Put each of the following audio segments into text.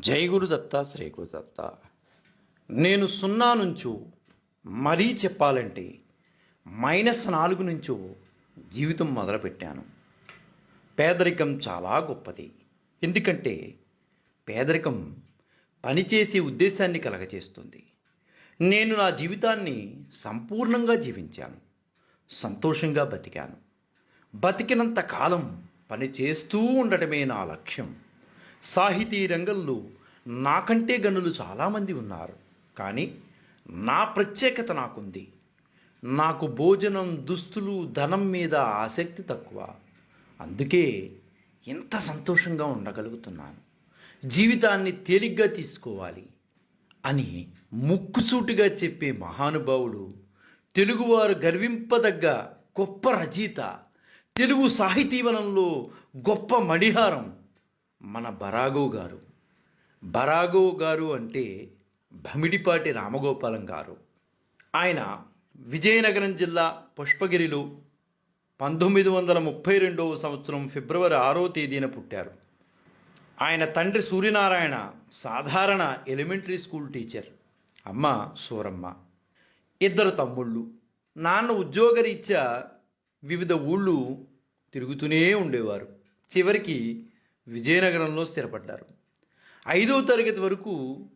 జై గురుదత్త శ్రీ గురుదత్త నేను సున్నా నుంచు మరీ చెప్పాలంటే మైనస్ నాలుగు నుంచు జీవితం మొదలుపెట్టాను. పేదరికం చాలా గొప్పది. ఎందుకంటే పేదరికం పనిచేసే ఉద్దేశాన్ని కలగజేస్తుంది. నేను నా జీవితాన్ని సంపూర్ణంగా జీవించాను. సంతోషంగా బతికాను. బతికినంత కాలం పని చేస్తూ ఉండటమే నా లక్ష్యం. సాహితీ రంగంలో నాకంటే గనులు చాలామంది ఉన్నారు. కానీ నా ప్రత్యేకత నాకుంది. నాకు భోజనం దుస్తులు ధనం మీద ఆసక్తి తక్కువ. అందుకే ఇంత సంతోషంగా ఉండగలుగుతున్నాను. జీవితాన్ని తేలిగ్గా తీసుకోవాలి అని ముక్కుసూటిగా చెప్పే మహానుభావుడు తెలుగువారు గర్వింపదగ్గ గొప్ప రచయిత తెలుగు సాహితీవనంలో గొప్ప మణిహారం మన బరాగో గారు. బరాగో గారు అంటే భమిడిపాటి రామగోపాలం గారు. ఆయన విజయనగరం జిల్లా పుష్పగిరిలో పంతొమ్మిది వందల ముప్పై రెండవ సంవత్సరం ఫిబ్రవరి ఆరో తేదీన పుట్టారు. ఆయన తండ్రి సూర్యనారాయణ సాధారణ ఎలిమెంటరీ స్కూల్ టీచర్. అమ్మ సూరమ్మ. ఇద్దరు తమ్ముళ్ళు. నాన్న ఉద్యోగరీత్యా వివిధ ఊళ్ళు తిరుగుతూనే ఉండేవారు. చివరికి విజయనగరంలో స్థిరపడ్డారు. ఐదవ తరగతి వరకు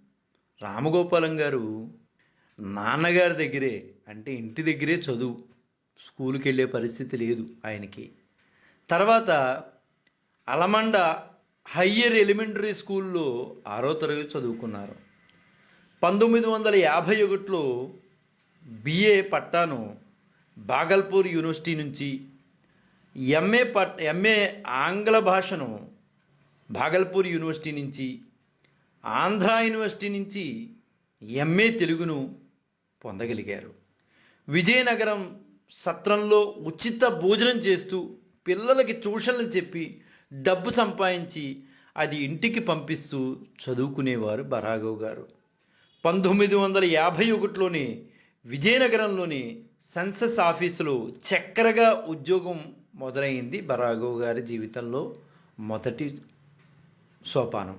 రామగోపాలం గారు నాన్నగారి దగ్గరే అంటే ఇంటి దగ్గరే చదువు స్కూల్కి వెళ్ళే పరిస్థితి లేదు ఆయనకి. తర్వాత అలమండ హయ్యర్ ఎలిమెంటరీ స్కూల్లో ఆరో తరగతి చదువుకున్నారు. పంతొమ్మిది వందల యాభై ఒకటిలో బిఏ పట్టాను బాగల్పూర్ యూనివర్సిటీ నుంచి. ఎంఏ పట్ ఎంఏ ఆంగ్ల భాషను భాగల్పూర్ యూనివర్సిటీ నుంచి ఆంధ్ర యూనివర్సిటీ నుంచి ఎంఏ తెలుగును పొందగలిగారు. విజయనగరం సత్రంలో ఉచిత భోజనం చేస్తూ పిల్లలకి ట్యూషన్లు చెప్పి డబ్బు సంపాదించి అది ఇంటికి పంపిస్తూ చదువుకునేవారు బరాగవ్ గారు. పంతొమ్మిది వందల యాభై ఒకటిలోనే విజయనగరంలోని సెన్సస్ ఆఫీసులో చక్కరగా ఉద్యోగం మొదలైంది బరాగవ్ గారి జీవితంలో మొదటి సోపానం.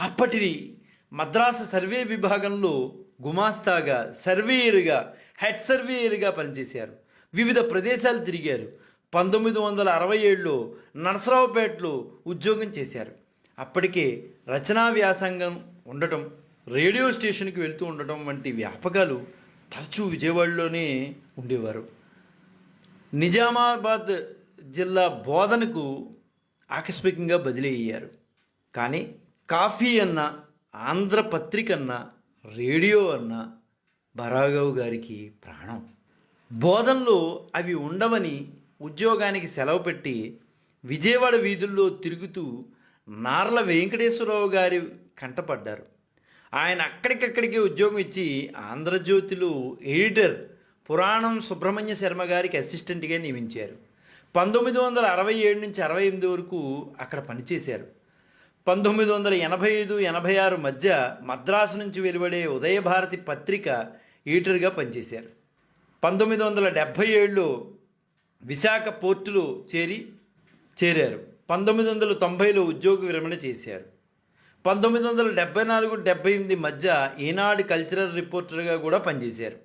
అప్పటి మద్రాసు సర్వే విభాగంలో గుమాస్తాగా సర్వేయర్గా హెడ్ సర్వేయర్గా పనిచేశారు. వివిధ ప్రదేశాలు తిరిగారు. పంతొమ్మిది వందల అరవై ఏడులో నరసరావుపేటలో ఉద్యోగం చేశారు. అప్పటికే రచనా వ్యాసంగం ఉండటం రేడియో స్టేషన్కి వెళ్తూ ఉండటం వంటి వ్యాపకాలు తరచూ విజయవాడలోనే ఉండేవారు. నిజామాబాద్ జిల్లా బోధనకు ఆకస్మికంగా బదిలీ అయ్యారు. కానీ కాఫీ అన్న ఆంధ్రపత్రిక అన్న రేడియో అన్న బరాగవ్ గారికి ప్రాణం. బోధనలో అవి ఉండవని ఉద్యోగానికి సెలవు పెట్టి విజయవాడ వీధుల్లో తిరుగుతూ నార్ల వెంకటేశ్వరరావు గారి కంటపడ్డారు. ఆయన అక్కడికక్కడికి ఉద్యోగం ఇచ్చి ఆంధ్రజ్యోతిలో ఎడిటర్ పురాణం సుబ్రహ్మణ్య శర్మ గారికి అసిస్టెంట్గా నియమించారు. పంతొమ్మిది వందల అరవై ఏడు నుంచి అరవై ఎనిమిది వరకు అక్కడ పనిచేశారు. పంతొమ్మిది వందల ఎనభై ఐదు ఎనభై ఆరు మధ్య మద్రాసు నుంచి వెలువడే ఉదయభారతి పత్రిక ఈటర్గా పనిచేశారు. పంతొమ్మిది వందల డెబ్భై ఏడులో విశాఖ పోర్టులో చేరి చేరారు. పంతొమ్మిది వందల తొంభైలో ఉద్యోగ విరమణ చేశారు. పంతొమ్మిది వందల డెబ్బై నాలుగు డెబ్బై ఎనిమిది మధ్య ఈనాడు కల్చరల్ రిపోర్టర్గా కూడా పనిచేశారు.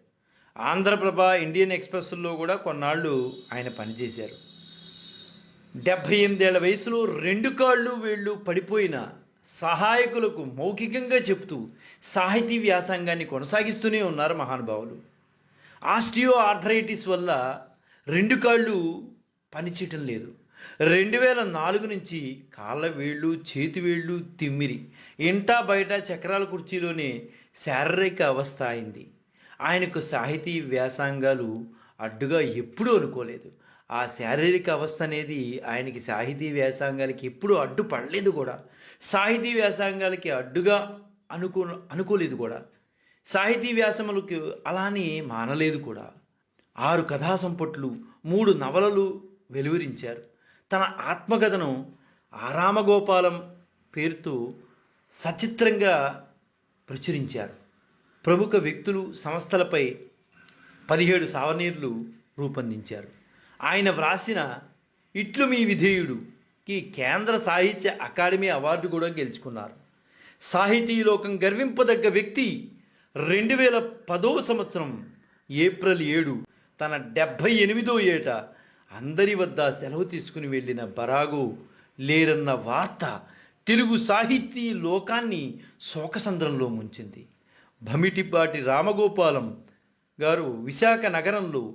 ఆంధ్రప్రభ ఇండియన్ ఎక్స్ప్రెస్లో కూడా కొన్నాళ్ళు ఆయన పనిచేశారు. డెబ్భై ఎనిమిదేళ్ళ వయసులో రెండు కాళ్ళు వేళ్ళు పడిపోయిన సహాయకులకు మౌఖికంగా చెప్తూ సాహితీ వ్యాసంగాన్ని కొనసాగిస్తూనే ఉన్నారు మహానుభావులు. ఆస్టియో ఆర్థరైటిస్ వల్ల రెండు కాళ్ళు పనిచేయటం లేదు. రెండు వేల నాలుగు నుంచి కాళ్ళ వేళ్ళు చేతి వేళ్ళు తిమ్మిరి ఇంటా బయట చక్రాల కుర్చీలోనే శారీరక అవస్థ అయింది. ఆయనకు సాహితీ వ్యాసంగాలు అడ్డుగా ఎప్పుడూ అనుకోలేదు. ఆ శారీరక అవస్థ అనేది ఆయనకి సాహితీ వ్యాసాంగాలకి ఎప్పుడూ అడ్డు పడలేదు కూడా. సాహితీ వ్యాసంగాలకి అడ్డుగా అనుకో అనుకోలేదు కూడా. సాహితీ వ్యాసములకు అలానే మానలేదు కూడా. ఆరు కథా సంపట్లు మూడు నవలలు వెలువరించారు. తన ఆత్మకథను ఆరామగోపాలం పేరుతో సచిత్రంగా ప్రచురించారు. ప్రముఖ వ్యక్తులు సంస్థలపై పదిహేడు సావనీర్లు రూపొందించారు. ఆయన వ్రాసిన ఇట్లు మీ విధేయుడుకి కేంద్ర సాహిత్య అకాడమీ అవార్డు కూడా గెలుచుకున్నారు. సాహితీ లోకం గర్వింపదగ్గ వ్యక్తి రెండు వేల పదవ సంవత్సరం ఏప్రిల్ ఏడు తన డెబ్భై ఎనిమిదో ఏట అందరి వద్ద సెలవు తీసుకుని వెళ్ళిన బరాగు లేరన్న వార్త తెలుగు సాహితీ లోకాన్ని శోకసంద్రంలో ముంచింది. భమిటిపాటి రామగోపాలం గారు విశాఖ నగరంలో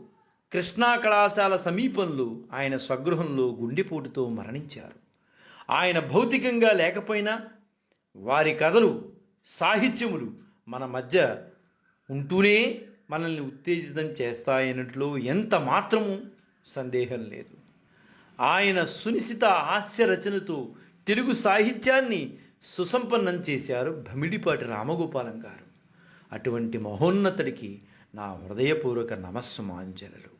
కృష్ణా కళాశాల సమీపంలో ఆయన స్వగృహంలో గుండెపోటుతో మరణించారు. ఆయన భౌతికంగా లేకపోయినా వారి కథలు సాహిత్యములు మన మధ్య ఉంటూనే మనల్ని ఉత్తేజితం చేస్తాయన్నట్లు ఎంత మాత్రము సందేహం లేదు. ఆయన సునిశిత హాస్య రచనతో తెలుగు సాహిత్యాన్ని సుసంపన్నం చేశారు భమిడిపాటి రామగోపాలం గారు. అటువంటి మహోన్నతుడికి నా హృదయపూర్వక నమస్సుమాంజలు